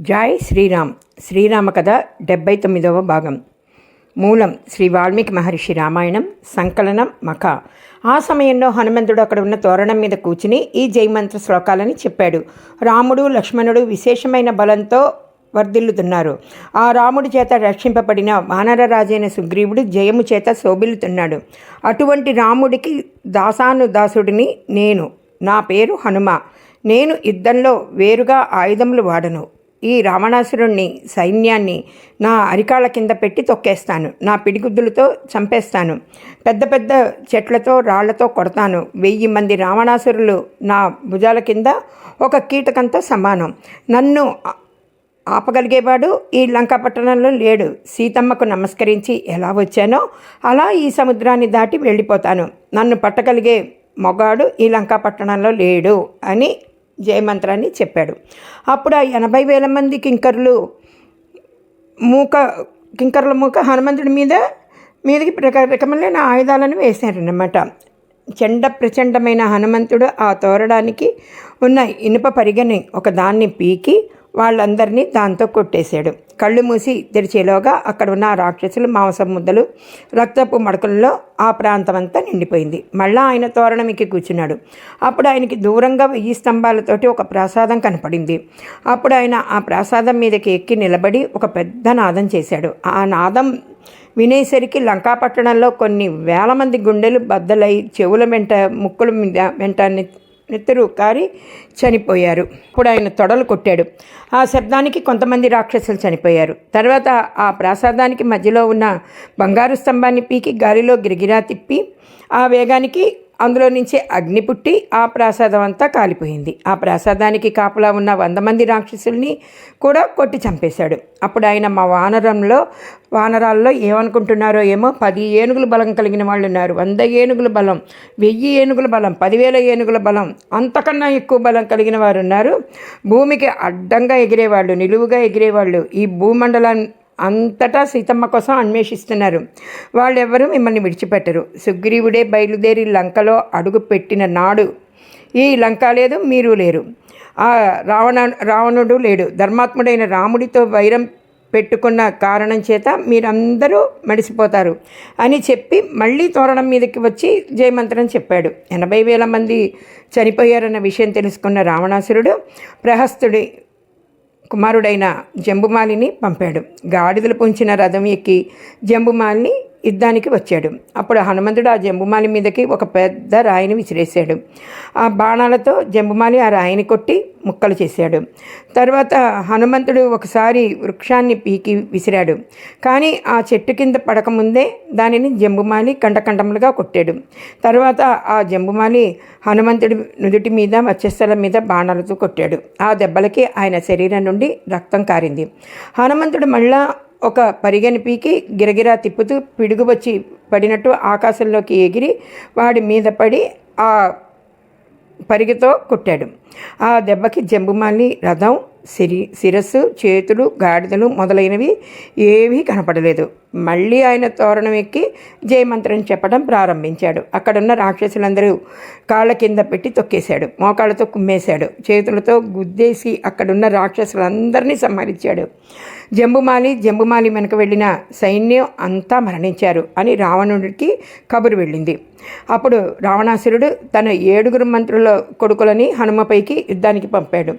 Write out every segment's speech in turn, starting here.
Joy Sriram. Srirama కథ డెబ్బై తొమ్మిదవ భాగం. మూలం శ్రీ వాల్మీకి మహర్షి రామాయణం సంకలనం మఖ. ఆ సమయంలో హనుమంతుడు అక్కడ ఉన్న తోరణం మీద కూర్చుని ఈ జయమంత్ర శ్లోకాలని చెప్పాడు. రాముడు లక్ష్మణుడు విశేషమైన బలంతో వర్ధిల్లుతున్నారు. ఆ రాముడి చేత రక్షింపబడిన వానరరాజైన సుగ్రీవుడు జయము చేత శోభిల్లుతున్నాడు. అటువంటి రాముడికి దాసాను దాసుడిని నేను. నా పేరు హనుమ. నేను యుద్ధంలో వేరుగా ఆయుధములు వాడను. ఈ రావణాసురుణ్ణి సైన్యాన్ని నా అరికాళ్ళ కింద పెట్టి తొక్కేస్తాను. నా పిడిగుద్దులతో చంపేస్తాను. పెద్ద పెద్ద చెట్లతో రాళ్ళతో కొడతాను. వెయ్యి మంది రావణాసురులు నా భుజాల కింద ఒక కీటకంతో సమానం. నన్ను ఆపగలిగేవాడు ఈ లంకా పట్టణంలో లేడు. సీతమ్మకు నమస్కరించి ఎలా వచ్చానో అలా ఈ సముద్రాన్ని దాటి వెళ్ళిపోతాను. నన్ను పట్టగలిగే మొగాడు ఈ లంకా పట్టణంలో లేడు అని జయమంత్రాన్ని చెప్పాడు. అప్పుడు ఆ ఎనభై వేల మంది కింకర్లు మూక కింకర్ల మూక హనుమంతుడి మీద మీదకి రకమైన ఆయుధాలను వేశారన్నమాట. చెండ ప్రచండమైన హనుమంతుడు ఆ తోరడానికి ఉన్న ఇనుప పరిగని ఒక దాన్ని పీకి వాళ్ళందరినీ దాంతో కొట్టేశాడు. కళ్ళు మూసి తెరిచేలోగా అక్కడ ఉన్న రాక్షసులు మాంసం ముద్దలు రక్తపు మడకల్లో ఆ ప్రాంతం అంతా నిండిపోయింది. మళ్ళా ఆయన తోరణమికి కూర్చున్నాడు. అప్పుడు ఆయనకి దూరంగా వెయ్యి స్తంభాలతోటి ఒక ప్రాసాదం కనపడింది. అప్పుడు ఆయన ఆ ప్రాసాదం మీదకి ఎక్కి నిలబడి ఒక పెద్ద నాదం చేశాడు. ఆ నాదం వినేసరికి లంకాపట్టణంలో కొన్ని వేల మంది గుండెలు బద్దలై చెవుల వెంట ముక్కుల మీద వెంటనే నిత్తరు కారి చనిపోయారు. ఇప్పుడు ఆయన తొడలు కొట్టాడు. ఆ శబ్దానికి కొంతమంది రాక్షసులు చనిపోయారు. తర్వాత ఆ ప్రాసాదానికి మధ్యలో ఉన్న బంగారు స్తంభాన్ని పీకి గాలిలో గిరిగిరా తిప్పి ఆ వేగానికి అందులో నుంచి అగ్ని పుట్టి ఆ ప్రాసాదం అంతా కాలిపోయింది. ఆ ప్రాసాదానికి కాపలా ఉన్న వంద మంది రాక్షసుల్ని కూడా కొట్టి చంపేశాడు. అప్పుడు ఆయన మా వానరంలో వానరాల్లో ఏమనుకుంటున్నారో ఏమో పది ఏనుగుల బలం కలిగిన వాళ్ళు ఉన్నారు. వంద ఏనుగుల బలం వెయ్యి ఏనుగుల బలం పదివేల ఏనుగుల బలం అంతకన్నా ఎక్కువ బలం కలిగిన వారు ఉన్నారు. భూమికి అడ్డంగా ఎగిరేవాళ్ళు నిలువుగా ఎగిరేవాళ్ళు ఈ భూమండలం అంతటా సీతమ్మ కోసం అన్వేషిస్తున్నారు. వాళ్ళెవ్వరూ మిమ్మల్ని విడిచిపెట్టరు. సుగ్రీవుడే బయలుదేరి లంకలో అడుగు పెట్టిన నాడు ఈ లంక లేదు మీరు లేరు. ఆ రావణ రావణుడు లేడు. ధర్మాత్ముడైన రాముడితో వైరం పెట్టుకున్న కారణం చేత మీరందరూ మడిసిపోతారు అని చెప్పి మళ్ళీ తోరణం మీదకి వచ్చి జయమంత్రం చెప్పాడు. ఎనభై వేల మంది చనిపోయారన్న విషయం తెలుసుకున్న రావణాసురుడు ప్రహస్తుడి కుమారుడైన జంబుమాలిని పంపాడు. గాడిదలు పుంచిన రథం ఎక్కి జంబుమాలిని యుద్ధానికి వచ్చాడు. అప్పుడు హనుమంతుడు ఆ జంబుమాలి మీదకి ఒక పెద్ద రాయిని విసిరేశాడు. ఆ బాణాలతో జంబుమాలి ఆ రాయిని కొట్టి ముక్కలు చేశాడు. తర్వాత హనుమంతుడు ఒకసారి వృక్షాన్ని పీకి విసిరాడు. కానీ ఆ చెట్టు కింద పడకముందే దానిని జంబుమాలి కండకండములుగా కొట్టాడు. తర్వాత ఆ జంబుమాలి హనుమంతుడి నుదుటి మీద మత్స్యస్థలం మీద బాణాలతో కొట్టాడు. ఆ దెబ్బలకి ఆయన శరీరం నుండి రక్తం కారింది. హనుమంతుడు మళ్ళా ఒక పరిగెని పీకి గిరగిరా తిప్పుతూ పిడుగు వచ్చి పడినట్టు ఆకాశంలోకి ఎగిరి వాడి మీద పడి ఆ పరిగెతో కొట్టాడు. ఆ దెబ్బకి జంబుమాలి రథం సిరి శిరస్సు చేతులు గాడిదలు మొదలైనవి ఏవీ కనపడలేదు. మళ్ళీ ఆయన తోరణం ఎక్కి జయమంత్రం చెప్పడం ప్రారంభించాడు. అక్కడున్న రాక్షసులందరూ కాళ్ళ కింద పెట్టి తొక్కేశాడు. మోకాళ్ళతో కుమ్మేశాడు. చేతులతో గుద్దేసి అక్కడున్న రాక్షసులందరినీ సంహరించాడు. జంబుమాలి జంబుమాలి వెనుక వెళ్ళిన సైన్యం అంతా మరణించారు అని రావణుడికి కబురు వెళ్ళింది. అప్పుడు రావణాసురుడు తన ఏడుగురు మంత్రుల కొడుకులని హనుమపైకి యుద్ధానికి పంపాడు.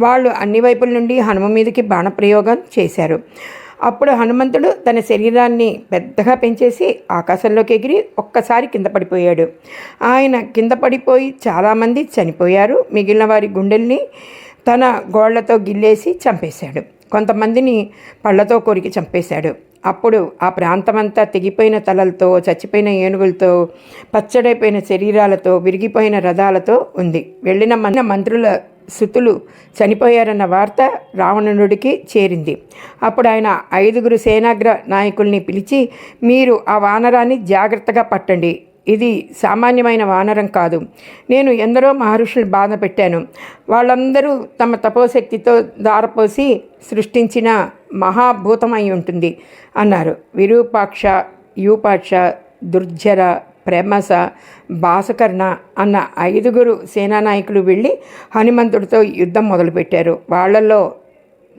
వాళ్ళు అన్ని వైపుల నుండి హనుమ మీదకి బాణప్రయోగం చేశారు. అప్పుడు హనుమంతుడు తన శరీరాన్ని పెద్దగా పెంచేసి ఆకాశంలోకి ఎగిరి ఒక్కసారి కింద పడిపోయాడు. ఆయన కింద పడిపోయి చాలామంది చనిపోయారు. మిగిలిన వారి గుండెల్ని తన గోళ్ళతో గిల్లేసి చంపేశాడు. కొంతమందిని పళ్ళతో కొరికి చంపేశాడు. అప్పుడు ఆ ప్రాంతమంతా తెగిపోయిన తలలతో చచ్చిపోయిన ఏనుగులతో పచ్చడైపోయిన శరీరాలతో విరిగిపోయిన రథాలతో ఉంది. వెళ్ళిన మన మంత్రుల సుతులు చనిపోయారన్న వార్త రావణుడికి చేరింది. అప్పుడు ఆయన ఐదుగురు సేనాగ్ర నాయకుల్ని పిలిచి మీరు ఆ వానరాన్ని జాగ్రత్తగా పట్టండి. ఇది సామాన్యమైన వానరం కాదు. నేను ఎందరో మహర్షులు బాధ పెట్టాను. వాళ్ళందరూ తమ తపోశక్తితో దారపోసి సృష్టించిన మహాభూతమై ఉంటుంది అన్నారు. విరూపాక్ష యూపాక్ష దుర్జర ప్రేమస భాసకర్ణ అన్న ఐదుగురు సేనానాయకులు వెళ్ళి హనుమంతుడితో యుద్ధం మొదలుపెట్టారు. వాళ్ళల్లో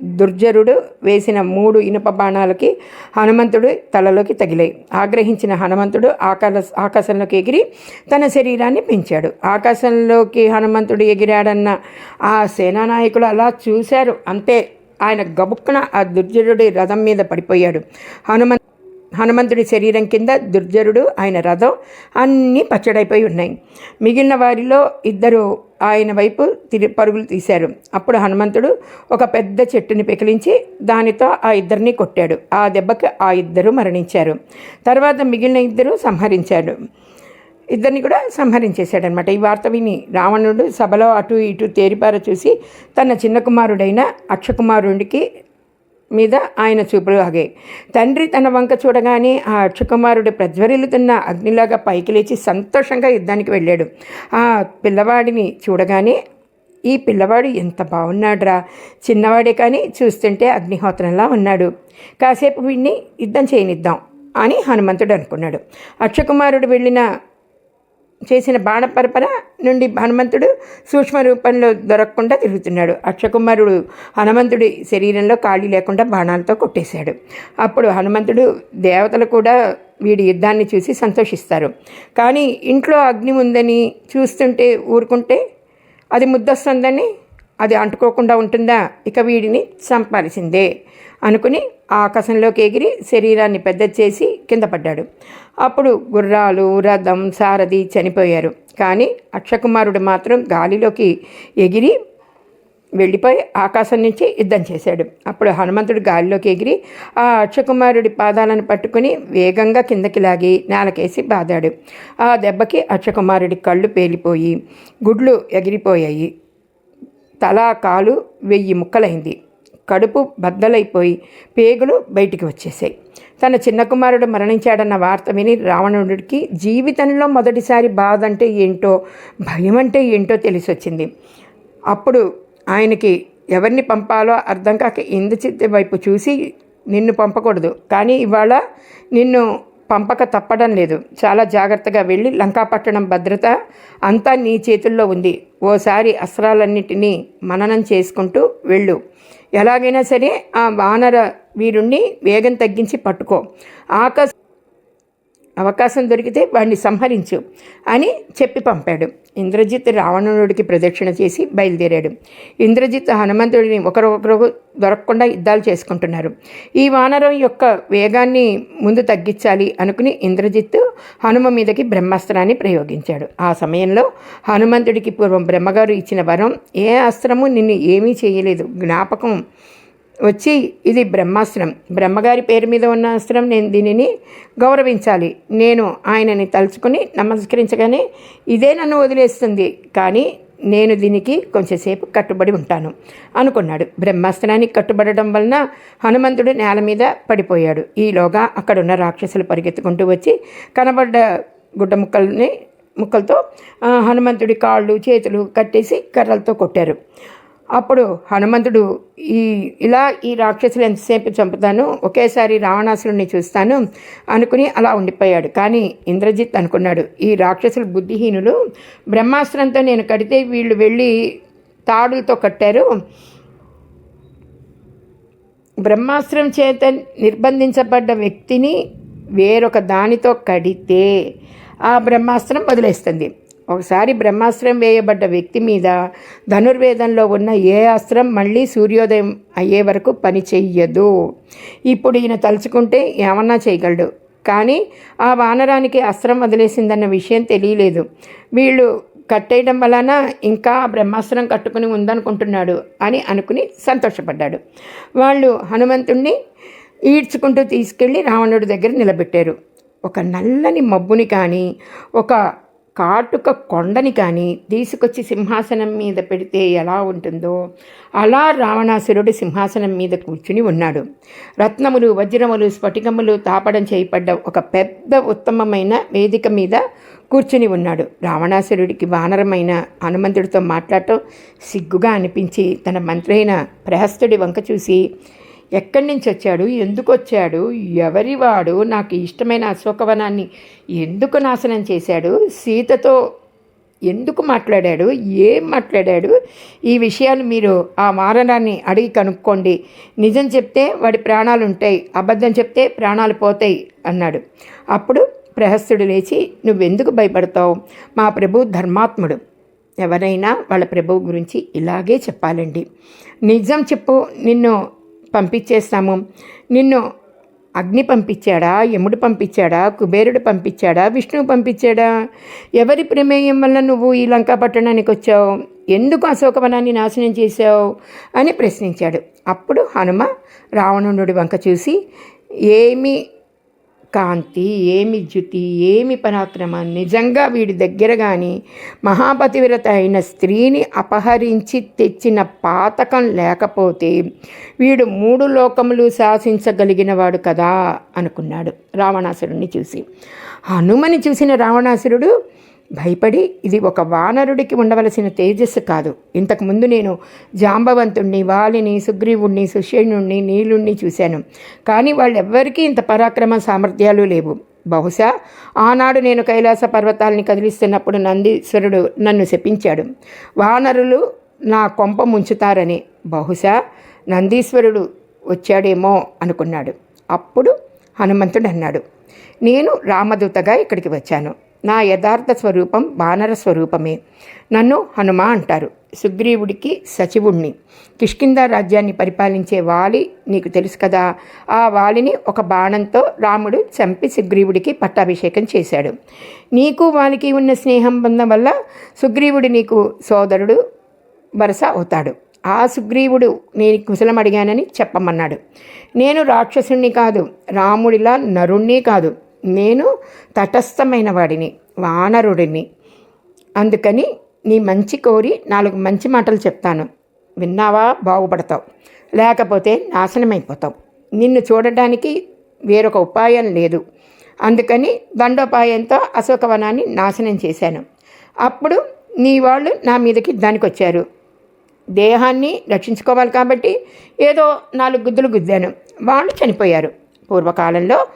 దుర్జరుడు వేసిన మూడు ఇనుప బాణాలకి హనుమంతుడు తలలోకి తగిలాయి. ఆగ్రహించిన హనుమంతుడు ఆకాశ ఆకాశంలోకి ఎగిరి తన శరీరాన్ని పెంచాడు. ఆకాశంలోకి హనుమంతుడు ఎగిరాడన్న ఆ సేనానాయకులు అలా చూశారు. అంతే ఆయన గబుక్కున ఆ దుర్జరుడి రథం మీద పడిపోయాడు. హనుమంత్ హనుమంతుడి శరీరం కింద దుర్జరుడు ఆయన రథం అన్నీ పచ్చడైపోయి ఉన్నాయి. మిగిలిన వారిలో ఇద్దరు ఆయన వైపు తిరి పరుగులు తీశారు. అప్పుడు హనుమంతుడు ఒక పెద్ద చెట్టుని పెకిలించి దానితో ఆ ఇద్దరిని కొట్టాడు. ఆ దెబ్బకి ఆ ఇద్దరు మరణించారు. తర్వాత మిగిలిన ఇద్దరు సంహరించాడు ఇద్దరిని కూడా సంహరించేశాడనమాట. ఈ వార్త విని రావణుడు సభలో అటు ఇటు తేరిపార చూసి తన చిన్న కుమారుడైన అక్షకుమారుడికి మీద ఆయన చూపులు ఆగాయి తండ్రి తన వంక చూడగానే ఆ అక్షకుమారుడు ప్రజ్వరిల్లుతున్న అగ్నిలాగా పైకి లేచి సంతోషంగా యుద్ధానికి వెళ్ళాడు. ఆ పిల్లవాడిని చూడగానే ఈ పిల్లవాడు ఎంత బాగున్నాడురా చిన్నవాడే కానీ చూస్తుంటే అగ్నిహోత్రంలా ఉన్నాడు. కాసేపు వీడిని యుద్ధం చేయనిద్దాం అని హనుమంతుడు అనుకున్నాడు. అక్షకుమారుడు వెళ్ళిన చేసిన బాణపరపర నుండి హనుమంతుడు సూక్ష్మ రూపంలో దొరకకుండా తిరుగుతున్నాడు. అక్షకుమారుడు హనుమంతుడి శరీరంలో ఖాళీ లేకుండా బాణాలతో కొట్టేశాడు. అప్పుడు హనుమంతుడు దేవతలు కూడా వీడి యుద్ధాన్ని చూసి సంతోషిస్తారు. కానీ ఇంట్లో అగ్ని ఉందని చూస్తుంటే ఊరుకుంటే అది ముద్దొస్తుందని అది అంటుకోకుండా ఉంటుందా? ఇక వీడిని చంపాల్సిందే అనుకుని ఆకాశంలోకి ఎగిరి శరీరాన్ని పెద్ద చేసి కింద పడ్డాడు. అప్పుడు గుర్రాలు రథం సారథి చనిపోయారు. కానీ అక్షకుమారుడు మాత్రం గాలిలోకి ఎగిరి వెళ్ళిపోయి ఆకాశం నుంచి యుద్ధం చేశాడు. అప్పుడు హనుమంతుడు గాలిలోకి ఎగిరి ఆ అక్షకుమారుడి పాదాలను పట్టుకుని వేగంగా కిందకి లాగి నేలకేసి బాదాడు. ఆ దెబ్బకి అక్షకుమారుడి కళ్ళు పేలిపోయి గుడ్లు ఎగిరిపోయాయి. తల కాలు వెయ్యి ముక్కలైంది. కడుపు బద్దలైపోయి పేగులు బయటికి వచ్చేసాయి తన చిన్న కుమారుడు మరణించాడన్న వార్త విని రావణుడికి జీవితంలో మొదటిసారి బాధ అంటే ఏంటో భయం అంటే ఏంటో తెలిసి వచ్చింది అప్పుడు ఆయనకి ఎవరిని పంపాలో అర్థం కాక ఇంద్రచిత్త వైపు చూసి నిన్ను పంపకూడదు. కానీ ఇవాళ నిన్ను పంపక తప్పడం లేదు. చాలా జాగ్రత్తగా వెళ్ళి లంకాపట్టణం భద్రత అంతా నీ చేతుల్లో ఉంది. ఓసారి అస్త్రాలన్నిటినీ మననం చేసుకుంటూ వెళ్ళు. ఎలాగైనా సరే ఆ వానర వీరుణ్ణి వేగం తగ్గించి పట్టుకో. ఆకాశ అవకాశం దొరికితే వాడిని సంహరించు అని చెప్పి పంపాడు. ఇంద్రజిత్ రావణుడికి ప్రదక్షిణ చేసి బయలుదేరాడు. ఇంద్రజిత్ హనుమంతుడిని ఒకరొకరు దొరకకుండా యుద్ధాలు చేసుకుంటున్నారు. ఈ వానరం యొక్క వేగాన్ని ముందు తగ్గించాలి అనుకుని ఇంద్రజిత్ హనుమ మీదకి బ్రహ్మాస్త్రాన్ని ప్రయోగించాడు. ఆ సమయంలో హనుమంతుడికి పూర్వం బ్రహ్మగారు ఇచ్చిన వరం ఏ అస్త్రము నిన్ను ఏమీ చేయలేదు జ్ఞాపకం వచ్చి ఇది బ్రహ్మాస్త్రం. బ్రహ్మగారి పేరు మీద ఉన్న అస్త్రం నేను దీనిని గౌరవించాలి. నేను ఆయనని తలుచుకుని నమస్కరించగానే ఇదే నన్ను వదిలేస్తుంది. కానీ నేను దీనికి కొంచెంసేపు కట్టుబడి ఉంటాను అనుకున్నాడు. బ్రహ్మాస్త్రానికి కట్టుబడడం వలన హనుమంతుడు నేల మీద పడిపోయాడు. ఈలోగా అక్కడున్న రాక్షసులు పరిగెత్తుకుంటూ వచ్చి కనబడ్డ గుడ్డ ముక్కల్ని ముక్కలతో హనుమంతుడి కాళ్ళు చేతులు కట్టేసి కర్రలతో కొట్టారు. అప్పుడు హనుమంతుడు ఈ ఇలా ఈ రాక్షసులు ఎంతసేపు చంపుతాను? ఒకేసారి రావణాసురుణ్ణి చూస్తాను అనుకుని అలా ఉండిపోయాడు. కానీ ఇంద్రజిత్ అనుకున్నాడు ఈ రాక్షసులు బుద్ధిహీనులు బ్రహ్మాస్త్రంతో నేను కడితే వీళ్ళు వెళ్ళి తాడులతో కట్టారు. బ్రహ్మాస్త్రం చేత నిర్బంధించబడ్డ వ్యక్తిని వేరొక దానితో కడితే ఆ బ్రహ్మాస్త్రం వదిలేస్తుంది. ఒకసారి బ్రహ్మాస్త్రం వేయబడ్డ వ్యక్తి మీద ధనుర్వేదంలో ఉన్న ఏ అస్త్రం మళ్ళీ సూర్యోదయం అయ్యే వరకు పని చెయ్యదు. ఇప్పుడు ఈయన తలుచుకుంటే ఏమన్నా చేయగలడు. కానీ ఆ వానరానికి అస్త్రం వదిలేసిందన్న విషయం తెలియలేదు. వీళ్ళు కట్టేయడం వలన ఇంకా బ్రహ్మాస్త్రం కట్టుకుని ఉందనుకుంటున్నాడు అని అనుకుని సంతోషపడ్డాడు. వాళ్ళు హనుమంతుణ్ణి ఈడ్చుకుంటూ తీసుకెళ్ళి రావణుడి దగ్గర నిలబెట్టారు. ఒక నల్లని మబ్బుని కానీ ఒక కాటుక కొండని కానీ తీసుకొచ్చి సింహాసనం మీద పెడితే ఎలా ఉంటుందో? అలా రావణాసురుడు సింహాసనం మీద కూర్చుని ఉన్నాడు. రత్నములు వజ్రములు స్ఫటికములు తాపడం చేయబడ్డ ఒక పెద్ద ఉత్తమమైన వేదిక మీద కూర్చుని ఉన్నాడు. రావణాసురుడికి వానరమైన హనుమంతుడితో మాట్లాడటం సిగ్గుగా అనిపించి తన మంత్రైన ప్రహస్తుడి వంక చూసి ఎక్కడి నుంచి వచ్చాడు? ఎందుకు వచ్చాడు? ఎవరివాడు నాకు ఇష్టమైన అశోకవనాన్ని ఎందుకు నాశనం చేశాడు? సీతతో ఎందుకు మాట్లాడాడు? ఏం మాట్లాడాడు? ఈ విషయాలు మీరు ఆ మారణాన్ని అడిగి కనుక్కోండి. నిజం చెప్తే వాడి ప్రాణాలు ఉంటాయి అబద్ధం చెప్తే ప్రాణాలు పోతాయి అన్నాడు. అప్పుడు ప్రహస్తుడు లేచి నువ్వెందుకు భయపడతావు? మా ప్రభు ధర్మాత్ముడు. ఎవరైనా వాళ్ళ ప్రభువు గురించి ఇలాగే చెప్పాలండి. నిజం చెప్పు. నిన్ను పంపించేస్తాము. నిన్ను అగ్ని పంపించాడా? యముడు పంపించాడా? కుబేరుడు పంపించాడా? విష్ణువు పంపించాడా? ఎవరి ప్రమేయం వల్ల నువ్వు ఈ లంకా పట్టణానికి వచ్చావు? ఎందుకు అశోకవనాన్ని నాశనం చేశావు? అని ప్రశ్నించాడు. అప్పుడు హనుమ రావణుడి వంక చూసి ఏమి కాంతి ఏమి జ్యుతి ఏమి పరాక్రమ నిజంగా వీడి దగ్గర కానీ మహాపతివ్రత అయిన స్త్రీని అపహరించి తెచ్చిన పాతకం లేకపోతే వీడు మూడు లోకములు శాసించగలిగిన వాడు కదా అనుకున్నాడు రావణాసురుణ్ణి చూసి. హనుమని చూసిన రావణాసురుడు భయపడి ఇది ఒక వానరుడికి ఉండవలసిన తేజస్సు కాదు. ఇంతకుముందు నేను జాంబవంతుణ్ణి వాలిని సుగ్రీవుణ్ణి సుషేణుణ్ణి నీలుణ్ణి చూశాను. కానీ వాళ్ళెవ్వరికీ ఇంత పరాక్రమ సామర్థ్యాలు లేవు. బహుశా ఆనాడు నేను కైలాస పర్వతాల్ని కదిలిస్తున్నప్పుడు నందీశ్వరుడు నన్ను శపించాడు. వానరులు నా కొంప ముంచుతారని. బహుశా నందీశ్వరుడు వచ్చాడేమో అనుకున్నాడు. అప్పుడు హనుమంతుడు అన్నాడు నేను రామదూతగా ఇక్కడికి వచ్చాను. నా యథార్థ స్వరూపం వానర స్వరూపమే. నన్ను హనుమ అంటారు. సుగ్రీవుడికి సచివుణ్ణి. కిష్కింద రాజ్యాన్ని పరిపాలించే వాలి నీకు తెలుసు కదా. ఆ వాలిని ఒక బాణంతో రాముడు చంపి సుగ్రీవుడికి పట్టాభిషేకం చేశాడు. నీకు వాలికి ఉన్న స్నేహం బంధం వల్ల సుగ్రీవుడు నీకు సోదరుడు వరస అవుతాడు. ఆ సుగ్రీవుడు నేను కుశలం అడిగానని చెప్పమన్నాడు. నేను రాక్షసుణ్ణి కాదు. రాముడిలా నరుణ్ణి కాదు. నేను తటస్థమైన వాడిని వానరుడిని. అందుకని నీ మంచి కోరి నాలుగు మంచి మాటలు చెప్తాను. విన్నావా? బాగుపడతావు. లేకపోతే నాశనమైపోతావు. నిన్ను చూడటానికి వేరొక ఉపాయం లేదు. అందుకని దండోపాయంతో అశోకవనాన్ని నాశనం చేశాను. అప్పుడు నీ వాళ్ళు నా మీదకి దానికి వచ్చారు దేహాన్ని రక్షించుకోవాలి కాబట్టి ఏదో నాలుగు గుద్దులు గుద్దాను. వాళ్ళు చనిపోయారు. పూర్వకాలంలో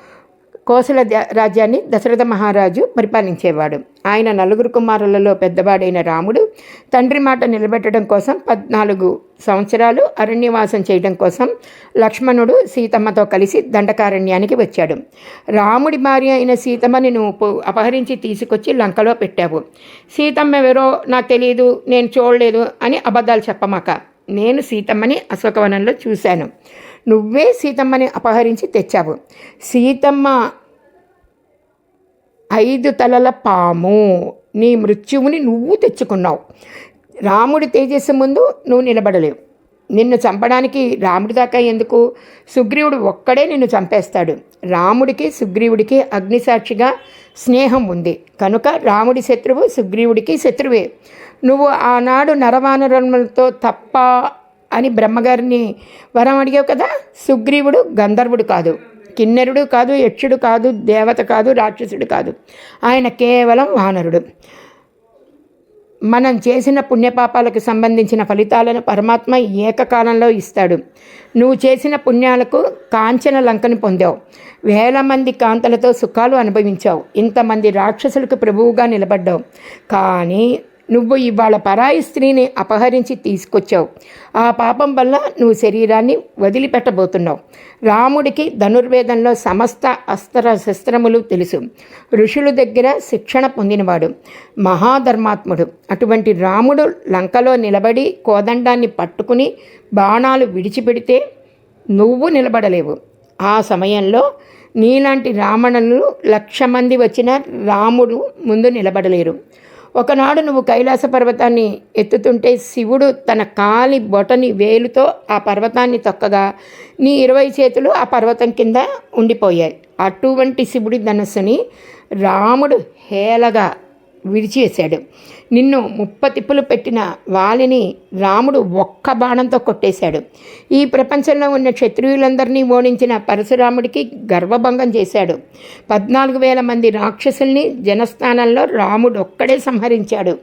కోసల రాజ్యాన్ని దశరథ మహారాజు పరిపాలించేవాడు. ఆయన నలుగురు కుమారులలో పెద్దవాడైన రాముడు తండ్రి మాట నిలబెట్టడం కోసం పద్నాలుగు సంవత్సరాలు అరణ్యవాసం చేయడం కోసం లక్ష్మణుడు సీతమ్మతో కలిసి దండకారణ్యానికి వచ్చాడు. రాముడి భార్య అయిన సీతమ్మని నువ్వు అపహరించి తీసుకొచ్చి లంకలో పెట్టావు. సీతమ్మ ఎవరో నాకు తెలియదు నేను చూడలేదు అని అబద్ధాలు చెప్పమాక నేను సీతమ్మని అశోకవనంలో చూశాను. నువ్వే సీతమ్మని అపహరించి తెచ్చావు. సీతమ్మ ఐదు తలల పాము. నీ మృత్యువుని నువ్వు తెచ్చుకున్నావు. రాముడి తేజస్సు ముందు నువ్వు నిలబడలేవు. నిన్ను చంపడానికి రాముడి దాకా ఎందుకు? సుగ్రీవుడు ఒక్కడే నిన్ను చంపేస్తాడు. రాముడికి సుగ్రీవుడికి అగ్నిసాక్షిగా స్నేహం ఉంది. కనుక రాముడి శత్రువు సుగ్రీవుడికి శత్రువే. నువ్వు ఆనాడు నరవానరములతో తప్ప అని బ్రహ్మగారిని వరం అడిగావు కదా? సుగ్రీవుడు గంధర్వుడు కాదు. కిన్నెరుడు కాదు యక్షుడు కాదు దేవత కాదు రాక్షసుడు కాదు. ఆయన కేవలం వానరుడు. మనం చేసిన పుణ్యపాపాలకు సంబంధించిన ఫలితాలను పరమాత్మ ఏకకాలంలో ఇస్తాడు. నువ్వు చేసిన పుణ్యాలకు కాంచన లంకను పొందావు. వేల మంది కాంతలతో సుఖాలు అనుభవించావు. ఇంతమంది రాక్షసులకు ప్రభువుగా నిలబడ్డావు. కానీ నువ్వు ఇవాళ పరాయి స్త్రీని అపహరించి తీసుకొచ్చావు. ఆ పాపం వల్ల నువ్వు శరీరాన్ని వదిలిపెట్టబోతున్నావు. రాముడికి ధనుర్వేదంలో సమస్త అస్త్ర శస్త్రములు తెలుసు. ఋషుల దగ్గర శిక్షణ పొందినవాడు. మహాధర్మాత్ముడు. అటువంటి రాముడు లంకలో నిలబడి కోదండాన్ని పట్టుకుని బాణాలు విడిచిపెడితే నువ్వు నిలబడలేవు. ఆ సమయంలో నీలాంటి రావణులు లక్ష మంది వచ్చిన రాముడు ముందు నిలబడలేరు. ఒకనాడు నువ్వు కైలాస పర్వతాన్ని ఎత్తుతుంటే శివుడు తన కాలి బొటని వేలుతో ఆ పర్వతాన్ని తొక్కగా నీ ఇరవై చేతులు ఆ పర్వతం కింద ఉండిపోయాయి. అటువంటి శివుడి ధనస్సుని రాముడు హేలగా విడిచేశాడు నిన్ను ముప్పతిప్పులు పెట్టిన వాలిని రాముడు ఒక్క బాణంతో కొట్టేశాడు. ఈ ప్రపంచంలో ఉన్న క్షత్రియులందరినీ ఓడించిన పరశురాముడికి గర్వభంగం చేశాడు. పద్నాలుగు వేల మంది రాక్షసుల్ని జనస్థానంలో రాముడు ఒక్కడే సంహరించాడు.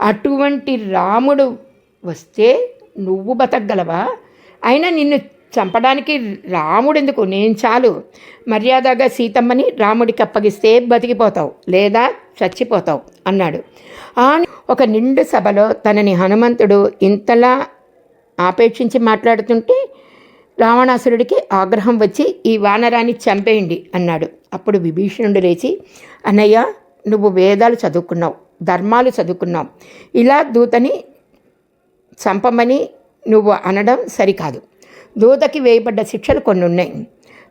అటువంటి రాముడు వస్తే నువ్వు బతకగలవా? అయినా నిన్ను చంపడానికి రాముడెందుకు? నేను చాలు. మర్యాదగా సీతమ్మని రాముడికి అప్పగిస్తే బతికిపోతావు. లేదా చచ్చిపోతావు అన్నాడు. ఆ ఒక నిండు సభలో తనని హనుమంతుడు ఇంతలా ఆపేక్షించి మాట్లాడుతుంటే రావణాసురుడికి ఆగ్రహం వచ్చి ఈ వానరాన్ని చంపేయండి అన్నాడు. అప్పుడు విభీషణుడు లేచి అన్నయ్య నువ్వు వేదాలు చదువుకున్నావు ధర్మాలు చదువుకున్నావు. ఇలా దూతని చంపమని నువ్వు అనడం సరికాదు. దూతకి వేయబడ్డ శిక్షలు కొన్ని ఉన్నాయి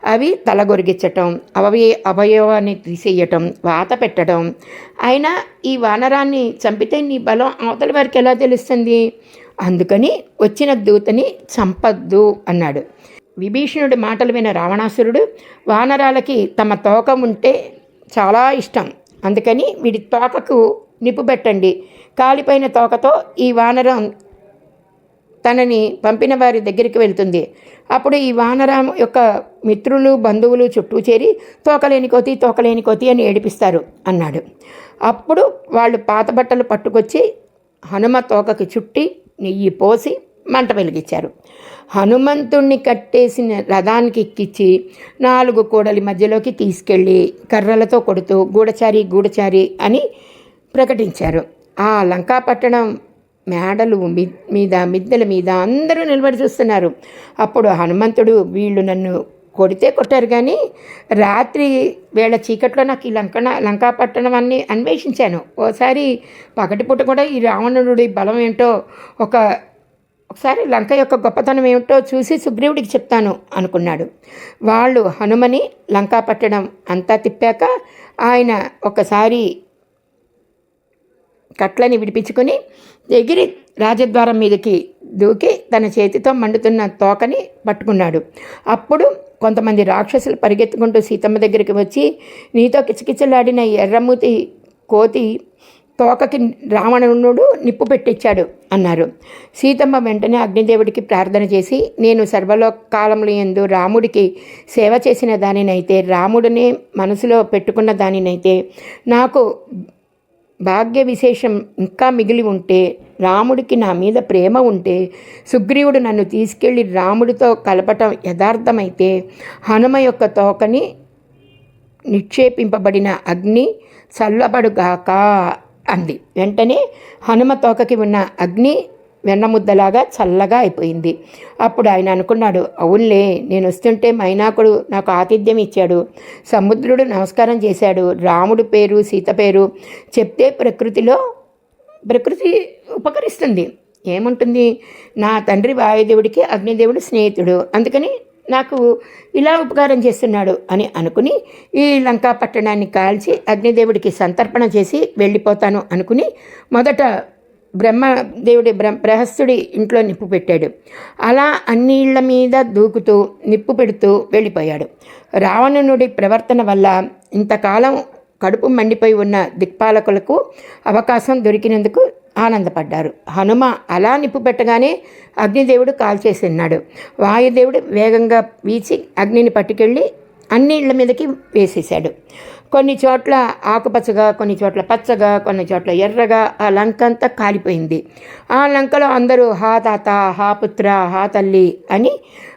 అవి తలగొరిగించటం అవయ అవయవాన్ని తీసేయటం వాత పెట్టడం అయినా ఈ వానరాన్ని చంపితే నీ బలం అవతల వారికి ఎలా తెలుస్తుంది? అందుకని వచ్చిన దూతని చంపద్దు అన్నాడు. విభీషణుడి మాటలు విన రావణాసురుడు వానరాలకి తమ తోక ఉంటే చాలా ఇష్టం. అందుకని వీడి తోకకు నిప్పు పెట్టండి. కాలిపోయిన తోకతో ఈ వానరం తనని పంపిన వారి దగ్గరికి వెళ్తుంది. అప్పుడు ఈ వానరాం యొక్క మిత్రులు బంధువులు చుట్టూ చేరి తోకలేని కోతి తోకలేని కోతి అని ఏడిపిస్తారు అన్నాడు. అప్పుడు వాళ్ళు పాత బట్టలు పట్టుకొచ్చి హనుమ తోకకి చుట్టి నెయ్యి పోసి మంట వెలిగించారు. హనుమంతుణ్ణి కట్టేసిన రథానికి ఎక్కించి నాలుగు కోడలి మధ్యలోకి తీసుకెళ్ళి కర్రలతో కొడుతూ గూడచారి గూడచారి అని ప్రకటించారు. ఆ లంకాపట్టణం మేడలు మీద మిద్దెల మీద అందరూ నిలబడి చూస్తున్నారు. అప్పుడు హనుమంతుడు వీళ్ళు నన్ను కొడితే కొట్టారు కానీ రాత్రి వేళ చీకట్లో నాకు ఈ లంకణ లంకాపట్టణం అన్ని అన్వేషించాను. ఓసారి పగటిపూట కూడా ఈ రావణుడి బలం ఏంటో ఒక ఒకసారి లంక యొక్క గొప్పతనం ఏమిటో చూసి సుగ్రీవుడికి చెప్తాను అనుకున్నాడు. వాళ్ళు హనుమని లంకా పట్టడం అంతా తిప్పాక ఆయన ఒకసారి కట్లని విడిపించుకొని ఎగిరి రాజద్వారం మీదకి దూకి తన చేతితో మండుతున్న తోకని పట్టుకున్నాడు. అప్పుడు కొంతమంది రాక్షసులు పరిగెత్తుకుంటూ సీతమ్మ దగ్గరికి వచ్చి నీతో కిచకిచలాడిన ఎర్రమూతి కోతి తోకకి రావణుడు నిప్పు పెట్టించాడు అన్నారు. సీతమ్మ వెంటనే అగ్నిదేవుడికి ప్రార్థన చేసి నేను సర్వలోకాలంలో ఎందు రాముడికి సేవ చేసిన దానినైతే రాముడిని మనసులో పెట్టుకున్న దానినైతే నాకు భాగ్య విశేషం ఇంకా మిగిలి ఉంటే రాముడికి నా మీద ప్రేమ ఉంటే సుగ్రీవుడు నన్ను తీసుకెళ్ళి రాముడితో కలపటం యథార్థమైతే హనుమ యొక్క తోకని నిక్షేపింపబడిన అగ్ని చల్లబడుగాక అంది. వెంటనే హనుమ తోకకి ఉన్న అగ్ని వెన్నముద్దలాగా చల్లగా అయిపోయింది. అప్పుడు ఆయన అనుకున్నాడు అవునులే నేను వస్తుంటే మైనాకుడు నాకు ఆతిథ్యం ఇచ్చాడు. సముద్రుడు నమస్కారం చేశాడు. రాముడు పేరు సీత పేరు చెప్తే ప్రకృతిలో ప్రకృతి ఉపకరిస్తుంది. ఏముంటుంది? నా తండ్రి వాయుదేవుడికి అగ్నిదేవుడు స్నేహితుడు. అందుకని నాకు ఇలా ఉపకారం చేస్తున్నాడు అని అనుకుని ఈ లంకా పట్టణాన్ని కాల్చి అగ్నిదేవుడికి సంతర్పణ చేసి వెళ్ళిపోతాను అనుకుని మొదట బ్రహ్మదేవుడి బ్రహ్మ ప్రహస్తుడి ఇంట్లో నిప్పు పెట్టాడు. అలా అన్ని ఇళ్ళ మీద దూకుతూ నిప్పు పెడుతూ వెళ్ళిపోయాడు. రావణునుడి ప్రవర్తన వల్ల ఇంతకాలం కడుపు మండిపోయి ఉన్న దిక్పాలకులకు అవకాశం దొరికినందుకు ఆనందపడ్డారు. హనుమ అలా నిప్పు పెట్టగానే అగ్నిదేవుడు కాల్చేసిన్నాడు వాయుదేవుడు వేగంగా వీచి అగ్నిని పట్టుకెళ్ళి అన్ని ఇళ్ళ మీదకి వేసేశాడు. కొన్ని చోట్ల ఆకుపచ్చగా కొన్ని చోట్ల పచ్చగా కొన్ని చోట్ల ఎర్రగా ఆ లంక అంతా కాలిపోయింది. ఆ లంకలో అందరూ హా తాత హా పుత్ర హా తల్లి అని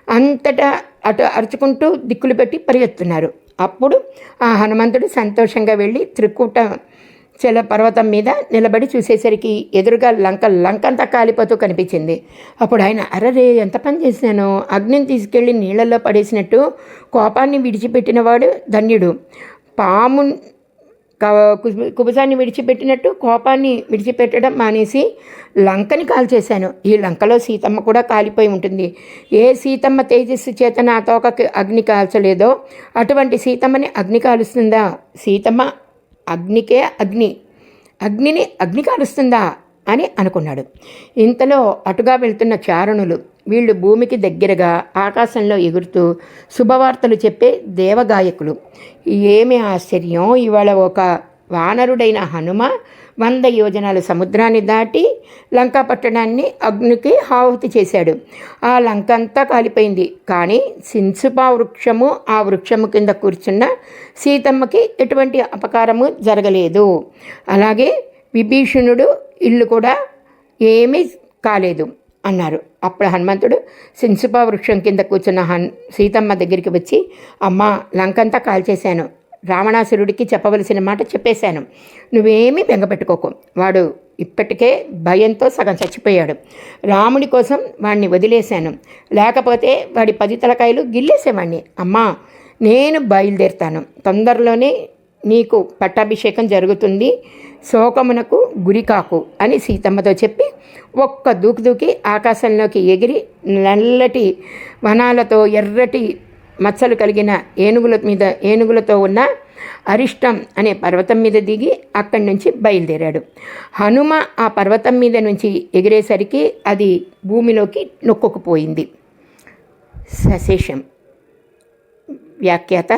అంతటా అటు అరుచుకుంటూ దిక్కులు పెట్టి పరిగెత్తున్నారు. అప్పుడు ఆ హనుమంతుడు సంతోషంగా వెళ్ళి త్రికూట చెల పర్వతం మీద నిలబడి చూసేసరికి ఎదురుగా లంక లంకంతా కాలిపోతూ కనిపించింది. అప్పుడు ఆయన అరరే ఎంత పని చేశాను. అగ్నిని తీసుకెళ్ళి నీళ్ళల్లో పడేసినట్టు కోపాన్ని విడిచిపెట్టినవాడు ధన్యుడు. పాము కుబుసాన్ని విడిచిపెట్టినట్టు కోపాన్ని విడిచిపెట్టడం మానేసి లంకని కాల్చేశాను. ఈ లంకలో సీతమ్మ కూడా కాలిపోయి ఉంటుంది. ఏ సీతమ్మ తేజస్సు చేత నా తోకకి అగ్ని కాల్చలేదో అటువంటి సీతమ్మని అగ్ని కాలుస్తుందా? సీతమ్మ అగ్నికే అగ్ని. అగ్నిని అగ్ని కాలుస్తుందా? అని అనుకున్నాడు. ఇంతలో అటుగా వెళ్తున్న చారణులు వీళ్ళు భూమికి దగ్గరగా ఆకాశంలో ఎగురుతూ శుభవార్తలు చెప్పే దేవగాయకులు. ఏమి ఆశ్చర్యం ఇవాళ ఒక వానరుడైన హనుమ వంద యోజనాలు సముద్రాన్ని దాటి లంకా పట్టణాన్ని అగ్నికి ఆహుతి చేశాడు. ఆ లంక అంతా కాలిపోయింది. కానీ సిన్సుపా వృక్షము ఆ వృక్షము కింద కూర్చున్న సీతమ్మకి ఎటువంటి అపకారము జరగలేదు. అలాగే విభీషణుడు ఇల్లు కూడా ఏమీ కాలేదు. అన్నారు. అప్పుడు హనుమంతుడు సిన్సుపా వృక్షం కింద కూర్చున్న హన్ సీతమ్మ దగ్గరికి వచ్చి అమ్మ లంకంతా కాల్చేశాను. రావణాసురుడికి చెప్పవలసిన మాట చెప్పేశాను. నువ్వేమీ బెంగపెట్టుకోకు వాడు ఇప్పటికే భయంతో సగం చచ్చిపోయాడు. రాముడి కోసం వాడిని వదిలేశాను. లేకపోతే వాడి పది తలకాయలు గిల్లేసేవాడిని అమ్మా నేను బయలుదేరుతాను. తొందరలోనే నీకు పట్టాభిషేకం జరుగుతుంది. శోకమునకు గురికాకు అని సీతమ్మతో చెప్పి ఒక్క దూకి దూకి ఆకాశంలోకి ఎగిరి నల్లటి వనాలతో ఎర్రటి మచ్చలు కలిగిన ఏనుగుల మీద ఏనుగులతో ఉన్న అరిష్టం అనే పర్వతం మీద దిగి అక్కడి నుంచి బయలుదేరాడు. హనుమ ఆ పర్వతం మీద నుంచి ఎగిరేసరికి అది భూమిలోకి నొక్కుకుపోయింది. సశేషం. వ్యాఖ్యాత